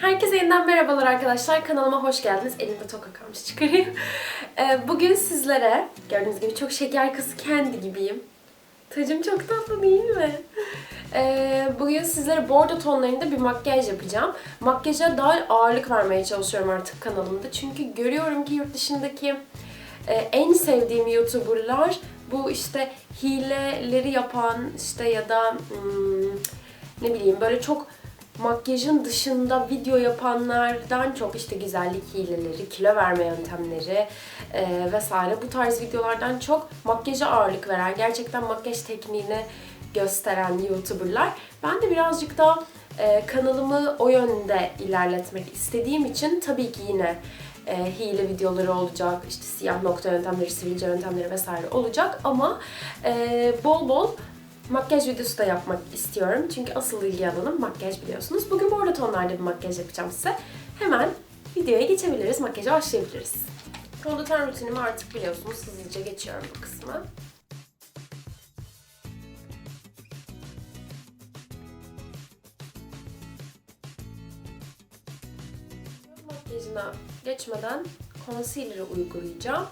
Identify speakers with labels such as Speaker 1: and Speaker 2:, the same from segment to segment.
Speaker 1: Herkese yeniden merhabalar arkadaşlar. Kanalıma hoş geldiniz. Elimde toka kalmış çıkarayım. Ee, Bugün sizlere gördüğünüz gibi çok şeker kızı kendi gibiyim. Tacım çok tatlı değil mi? Ee, Bugün sizlere bordo tonlarında bir makyaj yapacağım. Makyaja daha ağırlık vermeye çalışıyorum artık kanalımda. Çünkü görüyorum ki yurt dışındaki e, en sevdiğim YouTuber'lar bu işte hileleri yapan işte ya da hmm, ne bileyim böyle çok makyajın dışında video yapanlardan çok işte güzellik hileleri, kilo verme yöntemleri e, vesaire bu tarz videolardan çok makyaja ağırlık veren, gerçekten makyaj tekniğini gösteren YouTuber'lar. Ben de birazcık da e, kanalımı o yönde ilerletmek istediğim için tabii ki yine e, hile videoları olacak, işte siyah nokta yöntemleri, sivilce yöntemleri vesaire olacak ama e, bol bol makyaj videosu da yapmak istiyorum. Çünkü asıl ilgi alanım makyaj biliyorsunuz. Bugün bordo tonlarda bir makyaj yapacağım size. Hemen videoya geçebiliriz, makyaja başlayabiliriz. Fondöten rutinimi artık biliyorsunuz. Hızlıca geçiyorum bu kısmı. Makyajına geçmeden concealer'ı uygulayacağım.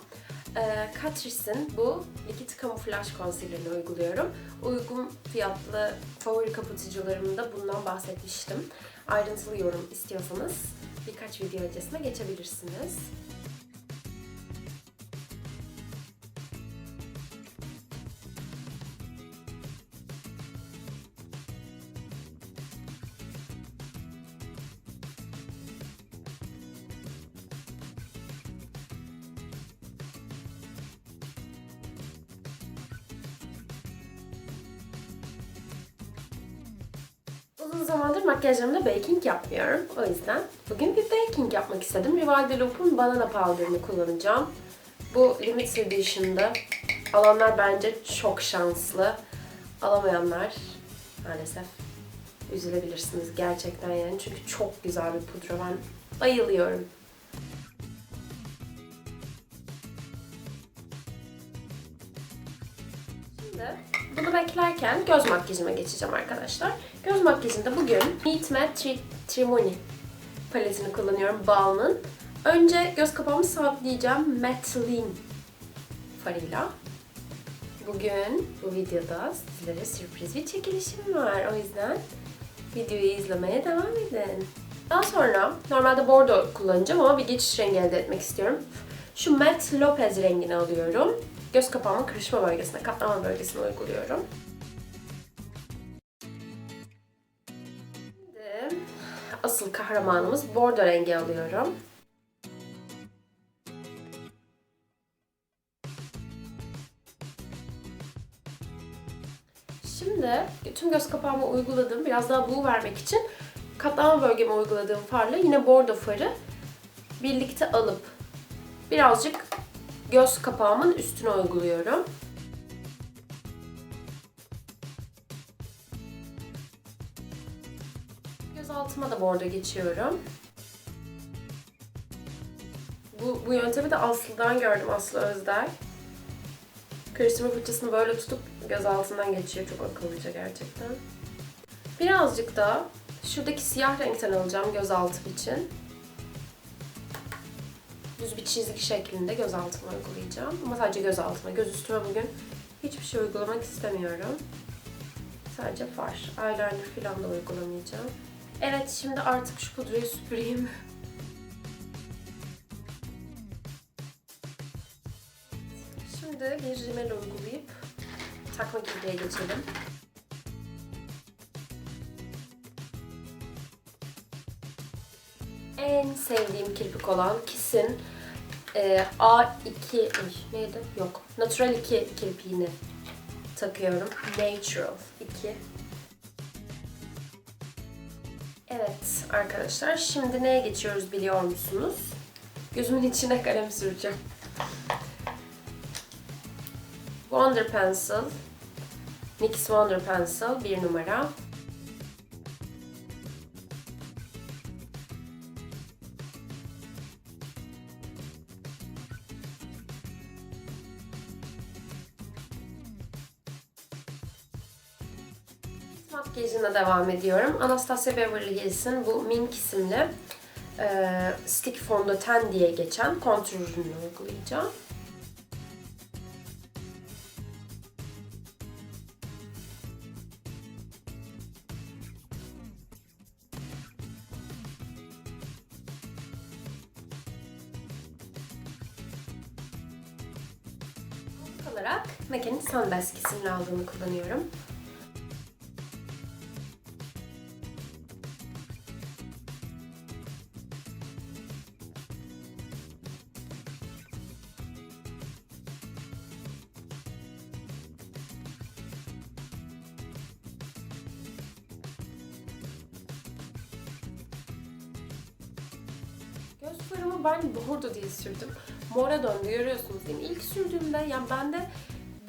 Speaker 1: Ee, Catrice'in bu likit kamuflaj concealer'ını uyguluyorum. Uygun fiyatlı favori kapatıcılarımda bundan bahsetmiştim. Ayrıntılı yorum istiyorsanız birkaç video öncesine geçebilirsiniz. Uzun zamandır makyajlarımda baking yapmıyorum. O yüzden bugün bir baking yapmak istedim. Rival Loop'un Banana Powder'ını kullanacağım. Bu Limited Edition'da. Alanlar bence çok şanslı. Alamayanlar maalesef üzülebilirsiniz gerçekten yani. Çünkü çok güzel bir pudra. Ben bayılıyorum. Bunu beklerken göz makyajıma geçeceğim arkadaşlar. Göz makyajında bugün Meet Matte Tri Trimony paletini kullanıyorum Balm'ın. Önce göz kapağımı sabitleyeceğim Matte farıyla. Bugün bu videoda sizlere sürpriz bir çekilişim var. O yüzden videoyu izlemeye devam edin. Daha sonra normalde bordo kullanacağım ama bir geçiş rengi elde etmek istiyorum. Şu Matte Lopez rengini alıyorum. Göz kapağımın kırışma bölgesine, katlama bölgesine uyguluyorum. Şimdi asıl kahramanımız bordo rengi alıyorum. Şimdi tüm göz kapağıma uyguladığım, biraz daha buğu vermek için katlama bölgeme uyguladığım farla yine bordo farı birlikte alıp birazcık göz kapağımın üstüne uyguluyorum. Göz altıma da bordo geçiyorum. Bu, bu yöntemi de Aslı'dan gördüm, Aslı Özder. Karıştırma fırçasını böyle tutup göz altından geçiyor. Çok akıllıca gerçekten. Birazcık da şuradaki siyah renkten alacağım göz altı için düz bir çizgi şeklinde göz altıma uygulayacağım. Ama sadece göz altıma. Göz üstüme bugün hiçbir şey uygulamak istemiyorum. Sadece far. Eyeliner falan da uygulamayacağım. Evet şimdi artık şu pudrayı süpüreyim. Şimdi bir rimel uygulayıp takma kirliğe geçelim. En sevdiğim kirpik olan Kiss'in e, A2 ay, neydi? Yok. Natural 2 kirpiğini takıyorum. Natural 2. Evet arkadaşlar şimdi neye geçiyoruz biliyor musunuz? Gözümün içine kalem süreceğim. Wonder Pencil. NYX Wonder Pencil bir numara. Makyajına devam ediyorum. Anastasia Beverly Hills'in bu Mink isimli e, Stick Fondöten diye geçen kontür ürününü uygulayacağım. Olarak MAC'in Sunbask isimli aldığını kullanıyorum. Göz farımı ben bordo diye sürdüm. Mora döndü görüyorsunuz değil mi? İlk sürdüğümde yani bende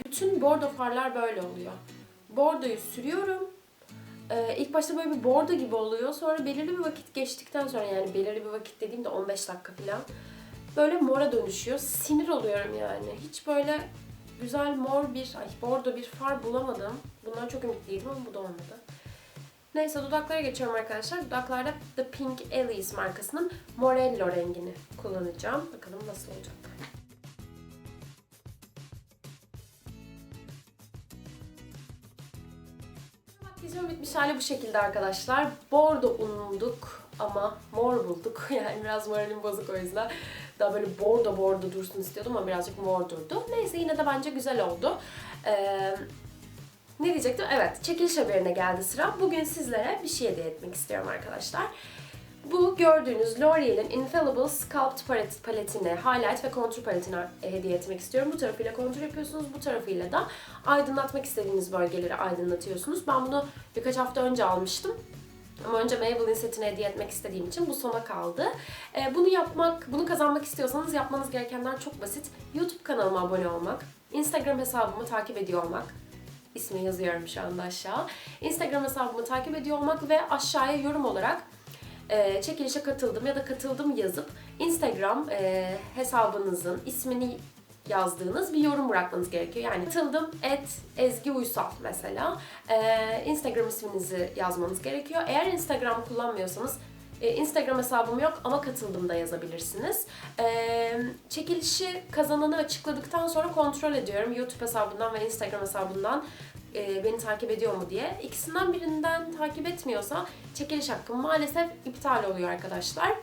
Speaker 1: bütün bordo farlar böyle oluyor. Bordoyu sürüyorum. Ee, ilk başta böyle bir bordo gibi oluyor. Sonra belirli bir vakit geçtikten sonra yani belirli bir vakit dediğimde 15 dakika falan böyle mora dönüşüyor. Sinir oluyorum yani. Hiç böyle güzel mor bir, ay bordo bir far bulamadım. Bundan çok ümitliydim ama bu da olmadı. Neyse dudaklara geçiyorum arkadaşlar. Dudaklarda The Pink Alice markasının Morello rengini kullanacağım. Bakalım nasıl olacak. Makyajım bitmiş hali bu şekilde arkadaşlar. Bordo umduk ama mor bulduk. Yani biraz moralim bozuk o yüzden. Daha böyle bordo bordo dursun istiyordum ama birazcık mor durdu. Neyse yine de bence güzel oldu. Ee, ne diyecektim? Evet, çekiliş haberine geldi sıra. Bugün sizlere bir şey hediye etmek istiyorum arkadaşlar. Bu gördüğünüz L'Oreal'in Infallible Sculpt palet, paletini, highlight ve contour paletini hediye etmek istiyorum. Bu tarafıyla contour yapıyorsunuz, bu tarafıyla da aydınlatmak istediğiniz bölgeleri aydınlatıyorsunuz. Ben bunu birkaç hafta önce almıştım. Ama önce Maybelline setini hediye etmek istediğim için bu sona kaldı. Ee, bunu yapmak, bunu kazanmak istiyorsanız yapmanız gerekenler çok basit. YouTube kanalıma abone olmak, Instagram hesabımı takip ediyor olmak, ismi yazıyorum şu anda aşağı. Instagram hesabımı takip ediyor olmak ve aşağıya yorum olarak e, çekilişe katıldım ya da katıldım yazıp Instagram e, hesabınızın ismini yazdığınız bir yorum bırakmanız gerekiyor. Yani katıldım et Ezgi Uysal mesela. E, Instagram isminizi yazmanız gerekiyor. Eğer Instagram kullanmıyorsanız e, Instagram hesabım yok ama katıldım da yazabilirsiniz. E, çekilişi kazananı açıkladıktan sonra kontrol ediyorum. YouTube hesabından ve Instagram hesabından e, beni takip ediyor mu diye. İkisinden birinden takip etmiyorsa çekiliş hakkım maalesef iptal oluyor arkadaşlar.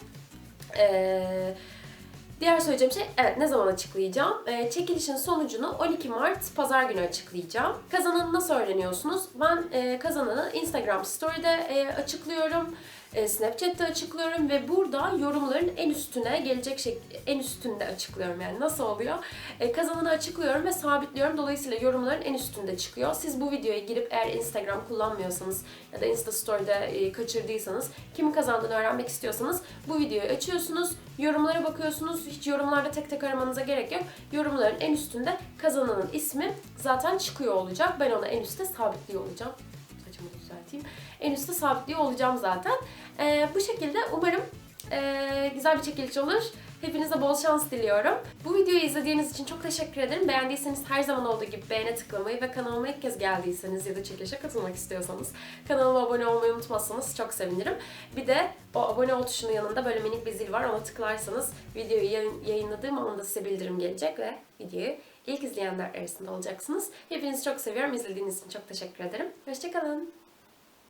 Speaker 1: Diğer söyleyeceğim şey, evet ne zaman açıklayacağım? Ee, çekilişin sonucunu 12 Mart Pazar günü açıklayacağım. Kazananı nasıl öğreniyorsunuz? Ben e, kazananı Instagram Story'de e, açıklıyorum. E, Snapchat'te açıklıyorum ve burada yorumların en üstüne gelecek şey en üstünde açıklıyorum yani nasıl oluyor? E, kazananı açıklıyorum ve sabitliyorum. Dolayısıyla yorumların en üstünde çıkıyor. Siz bu videoya girip eğer Instagram kullanmıyorsanız ya da Insta Story'de e, kaçırdıysanız kimin kazandığını öğrenmek istiyorsanız bu videoyu açıyorsunuz. Yorumlara bakıyorsunuz. Hiç yorumlarda tek tek aramanıza gerek yok. Yorumların en üstünde kazananın ismi zaten çıkıyor olacak. Ben onu en üstte sabitliyor olacağım düzelteyim. En üstte sabitliyor olacağım zaten. Ee, bu şekilde umarım e, güzel bir çekiliş olur. Hepinize bol şans diliyorum. Bu videoyu izlediğiniz için çok teşekkür ederim. Beğendiyseniz her zaman olduğu gibi beğene tıklamayı ve kanalıma ilk kez geldiyseniz ya da çekilişe katılmak istiyorsanız kanalıma abone olmayı unutmazsanız çok sevinirim. Bir de o abone ol tuşunun yanında böyle minik bir zil var. Ona tıklarsanız videoyu yayın, yayınladığım anda size bildirim gelecek ve videoyu ilk izleyenler arasında olacaksınız. Hepinizi çok seviyorum. İzlediğiniz için çok teşekkür ederim. Hoşçakalın.